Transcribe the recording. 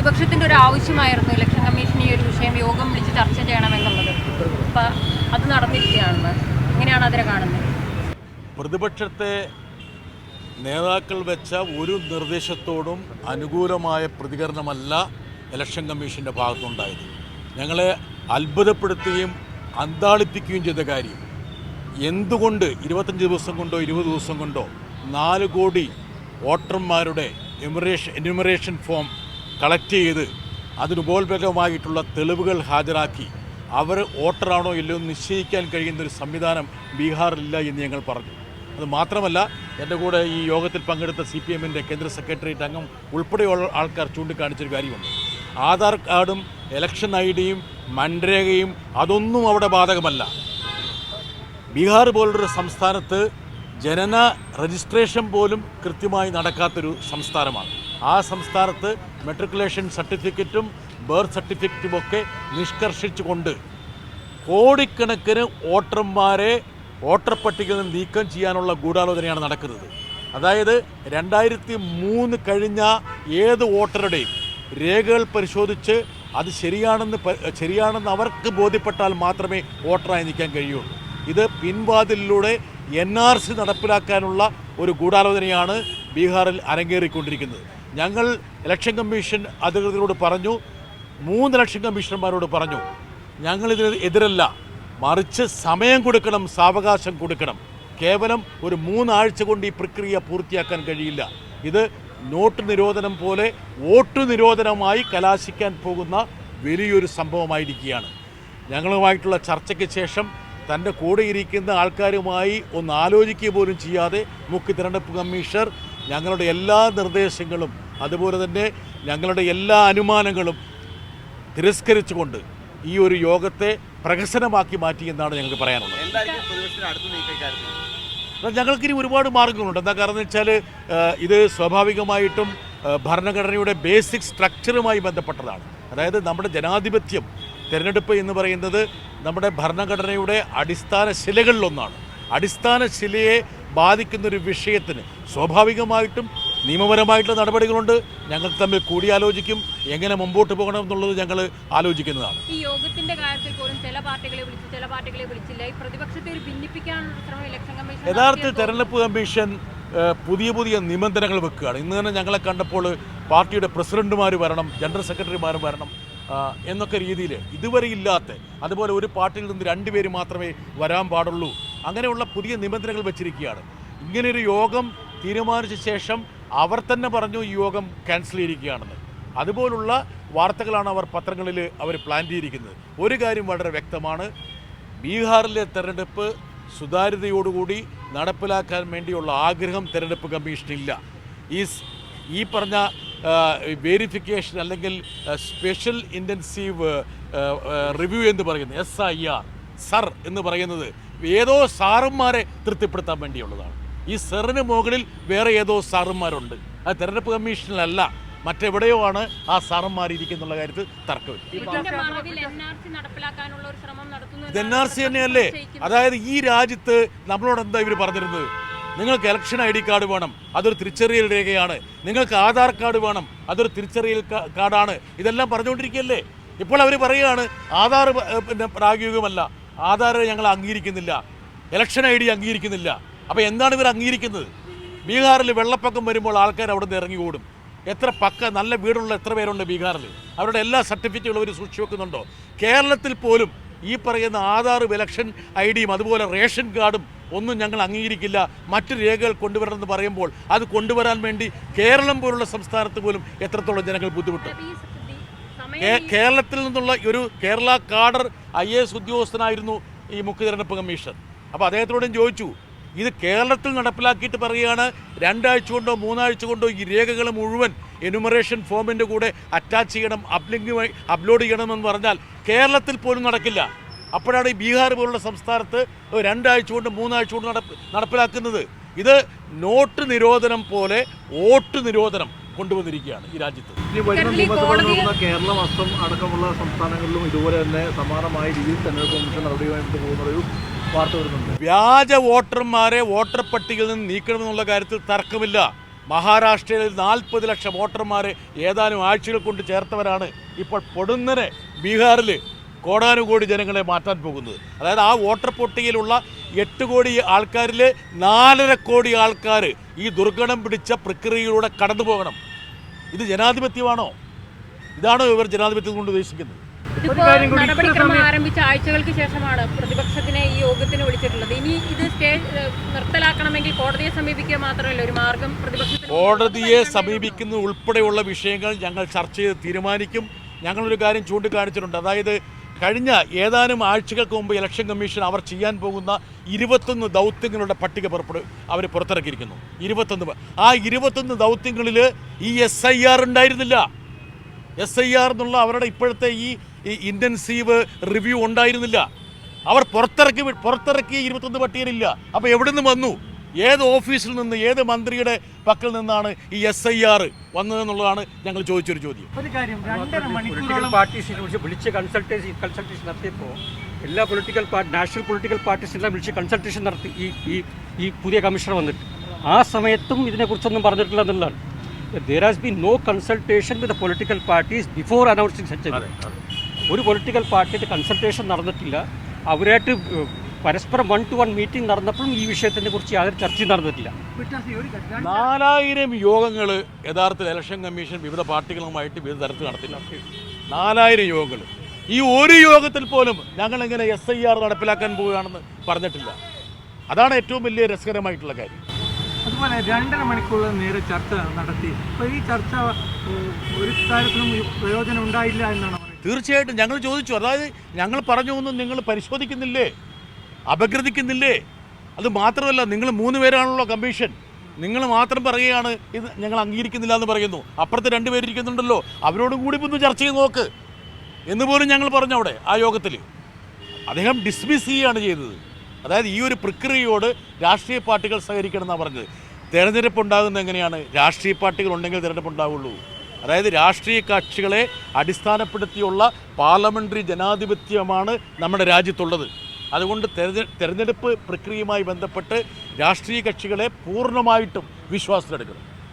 പ്രതിപക്ഷത്തിന്റെ ഒരു ആവശ്യമായിരുന്നു ഇലക്ഷൻ കമ്മീഷൻ ഈ ഒരു വിഷയം യോഗം വിളിച്ച് ചർച്ച ചെയ്യണമെന്നുള്ളത്. അപ്പൊ അത് നടന്നിരിക്കുകയാണെന്ന്. എങ്ങനെയാണ് അതിനെ കാണുന്നത്? പ്രതിപക്ഷത്തെ നേതാക്കൾ വെച്ച ഒരു നിർദ്ദേശത്തോടും അനുകൂലമായ പ്രതികരണമല്ല ഇലക്ഷൻ കമ്മീഷന്റെ ഭാഗത്തുണ്ടായത്. ഞങ്ങളെ അത്ഭുതപ്പെടുത്തുകയും അന്താളിപ്പിക്കുകയും ചെയ്ത കാര്യം എന്തുകൊണ്ട് ഇരുപത്തഞ്ച് ദിവസം കൊണ്ടോ ഇരുപത് ദിവസം കൊണ്ടോ നാല് കോടി വോട്ടർമാരുടെ എമിറേഷൻ എന്യൂമറേഷൻ ഫോം കളക്ട് ചെയ്ത് അതിനുപോൽപകമായിട്ടുള്ള തെളിവുകൾ ഹാജരാക്കി അവർ വോട്ടറാണോ ഇല്ലയോ എന്ന് നിശ്ചയിക്കാൻ കഴിയുന്ന ഒരു സംവിധാനം ബീഹാറിലില്ല എന്ന് ഞങ്ങൾ പറഞ്ഞു. അത് മാത്രമല്ല എന്റെ കൂടെ ഈ യോഗത്തിൽ പങ്കെടുത്ത സി പി എമ്മിന്റെ കേന്ദ്ര സെക്രട്ടേറിയറ്റ് അംഗം ഉൾപ്പെടെയുള്ള ആൾക്കാർ ചൂണ്ടിക്കാണിച്ചൊരു കാര്യമുണ്ട്. ആധാർ കാർഡും ഇലക്ഷൻ ഐ ഡിയും മൺരേഖയും അതൊന്നും അവിടെ ബാധകമല്ല. ബീഹാർ പോലുള്ളൊരു സംസ്ഥാനത്ത് ജനന രജിസ്ട്രേഷൻ പോലും കൃത്യമായി നടക്കാത്തൊരു സംസ്ഥാനമാണ്. ആ സംസ്ഥാനത്ത് മെട്രിക്കുലേഷൻ സർട്ടിഫിക്കറ്റും ബർത്ത് സർട്ടിഫിക്കറ്റും ഒക്കെ നിഷ്കർഷിച്ചുകൊണ്ട് കോടിക്കണക്കിന് വോട്ടർമാരെ വോട്ടർ പട്ടികയിൽ നിന്ന് നീക്കം ചെയ്യാനുള്ള ഗൂഢാലോചനയാണ് നടക്കുന്നത്. അതായത് രണ്ടായിരത്തി മൂന്ന് കഴിഞ്ഞ ഏത് വോട്ടറുടെയും രേഖകൾ പരിശോധിച്ച് അത് ശരിയാണെന്ന് ശരിയാണെന്ന് അവർക്ക് ബോധ്യപ്പെട്ടാൽ മാത്രമേ വോട്ടറായി നിൽക്കാൻ കഴിയുള്ളൂ. ഇത് പിൻവാതിലിലൂടെ എൻ ആർ സി നടപ്പിലാക്കാനുള്ള ഒരു ഗൂഢാലോചനയാണ് ബീഹാറിൽ അരങ്ങേറിക്കൊണ്ടിരിക്കുന്നത്. ഞങ്ങൾ ഇലക്ഷൻ കമ്മീഷൻ അധികൃതരോട് പറഞ്ഞു മൂന്ന് ഇലക്ഷൻ കമ്മീഷണർമാരോട് പറഞ്ഞു ഞങ്ങളിതിന് എതിരല്ല മറിച്ച് സമയം കൊടുക്കണം സാവകാശം കൊടുക്കണം. കേവലം ഒരു മൂന്നാഴ്ച കൊണ്ട് ഈ പ്രക്രിയ പൂർത്തിയാക്കാൻ കഴിയില്ല. ഇത് നോട്ട് നിരോധനം പോലെ വോട്ട് നിരോധനമായി കലാശിക്കാൻ പോകുന്ന വലിയൊരു സംഭവമായിരിക്കുകയാണ്. ഞങ്ങളുമായിട്ടുള്ള ചർച്ചയ്ക്ക് ശേഷം തന്റെ കൂടെ ഇരിക്കുന്ന ആൾക്കാരുമായി ഒന്ന് ആലോചിക്കുക പോലും ചെയ്യാതെ മുഖ്യ തിരഞ്ഞെടുപ്പ് കമ്മീഷണർ ഞങ്ങളുടെ എല്ലാ നിർദ്ദേശങ്ങളും അതുപോലെ തന്നെ ഞങ്ങളുടെ എല്ലാ അനുമാനങ്ങളും തിരസ്കരിച്ചുകൊണ്ട് ഈ ഒരു യോഗത്തെ പ്രഹസനമാക്കി മാറ്റി എന്നാണ് ഞങ്ങൾക്ക് പറയാനുള്ളത്. ഞങ്ങൾക്കിനി ഒരുപാട് മാർഗങ്ങളുണ്ട്. എന്താ കാരണം വെച്ചാൽ ഇത് സ്വാഭാവികമായിട്ടും ഭരണഘടനയുടെ ബേസിക് സ്ട്രക്ചറുമായി ബന്ധപ്പെട്ടതാണ്. അതായത് നമ്മുടെ ജനാധിപത്യം തിരഞ്ഞെടുപ്പ് എന്ന് പറയുന്നത് നമ്മുടെ ഭരണഘടനയുടെ അടിസ്ഥാന ശിലകളിലൊന്നാണ്. അടിസ്ഥാന ശിലയെ ബാധിക്കുന്നൊരു വിഷയത്തിന് സ്വാഭാവികമായിട്ടും നിയമപരമായിട്ടുള്ള നടപടികളുണ്ട്. ഞങ്ങൾ തമ്മിൽ കൂടിയാലോചിക്കും. എങ്ങനെ മുമ്പോട്ട് പോകണം എന്നുള്ളത് ഞങ്ങൾ ആലോചിക്കുന്നതാണ്. ഈ യോഗത്തിന്റെ കാര്യത്തിൽ പോലും ചില പാർട്ടികളെ വിളിച്ചു ചില പാർട്ടികളെ വിളിച്ചില്ല. ഈ പ്രതിപക്ഷത്തെ ഒരു ഭിന്നിപ്പിക്കാനുള്ള ശ്രമം ഇലക്ഷൻ കമ്മീഷൻ യഥാർത്ഥ തെരഞ്ഞെടുപ്പ് കമ്മീഷൻ പുതിയ പുതിയ നിബന്ധനകൾ വെക്കുകയാണ്. ഇന്ന് തന്നെ ഞങ്ങളെ കണ്ടപ്പോൾ പാർട്ടിയുടെ പ്രസിഡന്റുമാർ വരണം ജനറൽ സെക്രട്ടറിമാർ വരണം എന്നൊക്കെ രീതിയിൽ ഇതുവരെ ഇല്ലാത്ത അതുപോലെ ഒരു പാർട്ടിയിൽ നിന്ന് രണ്ടുപേര് മാത്രമേ വരാൻ പാടുള്ളൂ. അങ്ങനെയുള്ള പുതിയ നിബന്ധനകൾ വെച്ചിരിക്കുകയാണ്. ഇങ്ങനെയൊരു യോഗം തീരുമാനിച്ച ശേഷം അവർ തന്നെ പറഞ്ഞു ഈ യോഗം ക്യാൻസൽ ചെയ്തിരിക്കുകയാണെന്ന്. അതുപോലുള്ള വാർത്തകളാണ് അവർ പത്രങ്ങളിൽ അവർ പ്ലാൻ ചെയ്തിരിക്കുന്നത്. ഒരു കാര്യം വളരെ വ്യക്തമാണ്. ബീഹാറിലെ തെരഞ്ഞെടുപ്പ് സുതാര്യതയോടുകൂടി നടപ്പിലാക്കാൻ വേണ്ടിയുള്ള ആഗ്രഹം തെരഞ്ഞെടുപ്പ് കമ്മീഷനില്ല. ഈ ഈ പറഞ്ഞ വേരിഫിക്കേഷൻ അല്ലെങ്കിൽ സ്പെഷ്യൽ ഇന്റൻസീവ് റിവ്യൂ എന്ന് പറയുന്നത് എസ് ഐ ആർ സർ എന്ന് പറയുന്നത് ഏതോ സാറന്മാരെ തൃപ്തിപ്പെടുത്താൻ വേണ്ടിയുള്ളതാണ്. ഈ സെറിന് മുകളിൽ വേറെ ഏതോ സാറന്മാരുണ്ട് അത് തെരഞ്ഞെടുപ്പ് കമ്മീഷനിലല്ല മറ്റെവിടെയോ ആണ് ആ സാറന്മാർ ഇരിക്കുന്നുള്ള കാര്യത്തിൽ തർക്കമില്ല എൻ ആർ സി തന്നെയല്ലേ? അതായത് ഈ രാജ്യത്ത് നമ്മളോട് എന്താ ഇവർ പറഞ്ഞിരുന്നത്? നിങ്ങൾക്ക് ഇലക്ഷൻ ഐ ഡി കാർഡ് വേണം. അതൊരു തിരിച്ചറിയൽ രേഖയാണ്. നിങ്ങൾക്ക് ആധാർ കാർഡ് വേണം. അതൊരു തിരിച്ചറിയൽ കാർഡാണ്. ഇതെല്ലാം പറഞ്ഞുകൊണ്ടിരിക്കുകയല്ലേ? ഇപ്പോൾ അവർ പറയുകയാണ് ആധാർ പിന്നെ പ്രായോഗികമല്ല. ആധാർ ഞങ്ങൾ അംഗീകരിക്കുന്നില്ല. ഇലക്ഷൻ ഐ ഡി അംഗീകരിക്കുന്നില്ല. അപ്പോൾ എന്താണ് ഇവർ അംഗീകരിക്കുന്നത്? ബീഹാറിൽ വെള്ളപ്പൊക്കം വരുമ്പോൾ ആൾക്കാർ അവിടെ നിന്ന് ഇറങ്ങി ഓടും എത്ര പക്ക നല്ല വീടുള്ള എത്ര പേരുണ്ട് ബീഹാറിൽ? അവരുടെ എല്ലാ സർട്ടിഫിക്കറ്റുകളും അവർ സൂക്ഷിച്ചു വെക്കുന്നുണ്ടോ? കേരളത്തിൽ പോലും ഈ പറയുന്ന ആധാർ ഇലക്ഷൻ ഐ ഡിയും അതുപോലെ റേഷൻ കാർഡും ഒന്നും ഞങ്ങൾ അംഗീകരിക്കില്ല. മറ്റു രേഖകൾ കൊണ്ടുവരണമെന്ന് പറയുമ്പോൾ അത് കൊണ്ടുവരാൻ വേണ്ടി കേരളം പോലുള്ള സംസ്ഥാനത്ത് പോലും എത്രത്തോളം ജനങ്ങൾ ബുദ്ധിമുട്ടും. കേരളത്തിൽ നിന്നുള്ള ഒരു Kerala cadre I A S ഉദ്യോഗസ്ഥനായിരുന്നു ഈ മുഖ്യ തിരഞ്ഞെടുപ്പ് കമ്മീഷൻ അപ്പോൾ അദ്ദേഹത്തോടും ചോദിച്ചു ഇത് കേരളത്തിൽ നടപ്പിലാക്കിയിട്ട് പറയുകയാണ് രണ്ടാഴ്ച കൊണ്ടോ മൂന്നാഴ്ച കൊണ്ടോ ഈ രേഖകൾ മുഴുവൻ എനുമറേഷൻ ഫോമിന്റെ കൂടെ അറ്റാച്ച് ചെയ്യണം അപ്ലിങ്ക് അപ്ലോഡ് ചെയ്യണമെന്ന് പറഞ്ഞാൽ കേരളത്തിൽ പോലും നടക്കില്ല. അപ്പോഴാണ് ഈ ബീഹാർ പോലുള്ള സംസ്ഥാനത്ത് രണ്ടാഴ്ച കൊണ്ട് മൂന്നാഴ്ച കൊണ്ട് നടപ്പ് നടപ്പിലാക്കുന്നത്. ഇത് നോട്ട് നിരോധനം പോലെ വോട്ട് നിരോധനം കൊണ്ടുവന്നിരിക്കുകയാണ് ഈ രാജ്യത്ത്. ഇനി വരുന്ന നിയമസഭ നടക്കുന്ന കേരളം അസം അടക്കമുള്ള സംസ്ഥാനങ്ങളിലും ഇതുപോലെ തന്നെ സമാനമായ രീതിയിൽ തെരഞ്ഞെടുപ്പ് കമ്മീഷൻ നടപടിയുമായിട്ട് പോകുന്ന ഒരു വാർത്ത വരുന്നുണ്ട്. വ്യാജ വോട്ടർമാരെ വോട്ടർ പട്ടികയിൽ നിന്ന് നീക്കണമെന്നുള്ള കാര്യത്തിൽ തർക്കമില്ല. മഹാരാഷ്ട്രയിൽ നാൽപ്പത് ലക്ഷം വോട്ടർമാരെ ഏതാനും ആഴ്ചകൾ കൊണ്ട് ചേർത്തവരാണ് ഇപ്പോൾ പൊടുന്നനെ ബീഹാറിൽ കോടാനുകോടി ജനങ്ങളെ മാറ്റാൻ പോകുന്നത്. അതായത് ആ വോട്ടർ പട്ടികയിലുള്ള എട്ട് കോടി ആൾക്കാരിൽ നാലര കോടി ആൾക്കാർ ഈ ദുർഗണം പിടിച്ച പ്രക്രിയയിലൂടെ കടന്നു പോകണം. ഇത് ജനാധിപത്യമാണോ? ഇതാണോ ഇവർ ജനാധിപത്യം കൊണ്ട് ഉദ്ദേശിക്കുന്നത്? നടപടിക്രമം ആരംഭിച്ച ആഴ്ചകൾക്ക് ശേഷമാണ് പ്രതിപക്ഷത്തിനെ ഈ യോഗത്തിന് വിളിച്ചിട്ടുള്ളത്. ഇനി ഇത് സ്റ്റേ നിർത്തലാക്കണമെങ്കിൽ കോടതിയെ സമീപിക്കുക മാത്രമല്ല ഒരു മാർഗം പ്രതിപക്ഷത്തിന് കോടതിയെ സമീപിക്കുന്ന ഉൾപ്പെടെയുള്ള വിഷയങ്ങൾ ഞങ്ങൾ ചർച്ച ചെയ്ത് തീരുമാനിക്കും. ഞങ്ങളൊരു കാര്യം ചൂണ്ടിക്കാണിച്ചിട്ടുണ്ട്. അതായത് കഴിഞ്ഞ ഏതാനും ആഴ്ചകൾക്ക് മുമ്പ് ഇലക്ഷൻ കമ്മീഷൻ അവർ ചെയ്യാൻ പോകുന്ന ഇരുപത്തൊന്ന് ദൗത്യങ്ങളുടെ പട്ടിക പുറപ്പെടു അവർ പുറത്തിറക്കിയിരിക്കുന്നു. ഇരുപത്തൊന്ന് ആ ഇരുപത്തൊന്ന് ദൗത്യങ്ങളിൽ ഈ എസ് ഐ ആർ ഉണ്ടായിരുന്നില്ല. എസ് ഐ ആർ എന്നുള്ള അവരുടെ ഇപ്പോഴത്തെ ഈ ഇന്റൻസീവ് റിവ്യൂ ഉണ്ടായിരുന്നില്ല. അവർ പുറത്തിറക്കി പുറത്തിറക്കിയ ഇരുപത്തൊന്ന് പട്ടികയിലില്ല. അപ്പോൾ എവിടെ നിന്ന് വന്നു? ഏത് ഓഫീസിൽ നിന്ന് ഏത് മന്ത്രിയുടെ പക്കൽ നിന്നാണ് ഈ എസ് ഐ ആർ വന്നതെന്നുള്ളതാണ് ഞങ്ങൾ ചോദിച്ചൊരു ചോദ്യം. ഒരു കാര്യം രണ്ടര പൊളിറ്റിക്കൽ മണിക്കൂറോളം പാർട്ടീസിനെ വിളിച്ച് വിളിച്ച് കൺസൾട്ടേഷൻ കൺസൾട്ടേഷൻ നടത്തിയപ്പോൾ എല്ലാ പൊളിറ്റിക്കൽ പാർട്ടി നാഷണൽ പൊളിറ്റിക്കൽ പാർട്ടീസിനെല്ലാം വിളിച്ച് കൺസൾട്ടേഷൻ നടത്തി ഈ ഈ ഈ പുതിയ കമ്മീഷണർ വന്നിട്ട്. ആ സമയത്തും ഇതിനെക്കുറിച്ചൊന്നും പറഞ്ഞിട്ടില്ല എന്നുള്ളതാണ്. There has been no consultation with political parties before announcing such ഒരു പൊളിറ്റിക്കൽ പാർട്ടിയുടെ കൺസൾട്ടേഷൻ നടന്നിട്ടില്ല. അവരായിട്ട് പരസ്പരം വൺ ടു വൺ മീറ്റിംഗ് നടന്നപ്പോഴും ഈ വിഷയത്തിനെ കുറിച്ച് യാതൊരു ചർച്ചയും നടന്നിട്ടില്ല. നാലായിരം യോഗങ്ങൾ യഥാർത്ഥത്തിൽ ഇലക്ഷൻ കമ്മീഷൻ വിവിധ പാർട്ടികളുമായിട്ട് വിവിധ തരത്തിൽ നടത്തില്ല. നാലായിരം യോഗങ്ങൾ ഈ ഒരു യോഗത്തിൽ പോലും ഞങ്ങൾ എങ്ങനെ എസ് ഐ ആർ നടപ്പിലാക്കാൻ പോവുകയാണെന്ന് പറഞ്ഞിട്ടില്ല. അതാണ് ഏറ്റവും വലിയ രസകരമായിട്ടുള്ള കാര്യം. അതുപോലെ രണ്ടര മണിക്കൂർ നേരെ ചർച്ച നടത്തി. അപ്പോൾ ഈ ചർച്ച ഒരു കാര്യത്തിലും പ്രയോജനം ഉണ്ടായില്ല എന്നാണ് പറയുന്നത്. തീർച്ചയായിട്ടും ഞങ്ങൾ ചോദിച്ചു. അതായത് ഞങ്ങൾ പറഞ്ഞു ഒന്നും നിങ്ങൾ പരിശോധിക്കുന്നില്ലേ? അപഗ്രഥിക്കുന്നില്ലേ അത് മാത്രമല്ല നിങ്ങൾ മൂന്ന് പേരാണല്ലോ കമ്മീഷൻ. നിങ്ങൾ മാത്രം പറയുകയാണ് ഇത് ഞങ്ങൾ അംഗീകരിക്കുന്നില്ല എന്ന് പറയുന്നു. അപ്പുറത്ത് രണ്ടുപേര് പേരിരിക്കുന്നുണ്ടല്ലോ അവരോടും കൂടി ഒന്ന് ചർച്ച ചെയ്ത് നോക്ക്. എന്ന് പോലും ഞങ്ങൾ പറഞ്ഞു അവിടെ ആ യോഗത്തിൽ അദ്ദേഹം ഡിസ്മിസ് ചെയ്യുകയാണ് ചെയ്തത്. അതായത് ഈ ഒരു പ്രക്രിയയോട് രാഷ്ട്രീയ പാർട്ടികൾ സഹകരിക്കണം എന്നാണ് പറഞ്ഞത്. തെരഞ്ഞെടുപ്പ് ഉണ്ടാകുന്നത് എങ്ങനെയാണ്? രാഷ്ട്രീയ പാർട്ടികൾ ഉണ്ടെങ്കിൽ തെരഞ്ഞെടുപ്പ് ഉണ്ടാവുള്ളൂ. അതായത് രാഷ്ട്രീയ കക്ഷികളെ അടിസ്ഥാനപ്പെടുത്തിയുള്ള പാർലമെന്ററി ജനാധിപത്യമാണ് നമ്മുടെ രാജ്യത്തുള്ളത്. അതുകൊണ്ട് തെരഞ്ഞെ തെരഞ്ഞെടുപ്പ് പ്രക്രിയയുമായി ബന്ധപ്പെട്ട് രാഷ്ട്രീയ കക്ഷികളെ പൂർണമായിട്ടും വിശ്വാസത്തിലെടുക്കണം.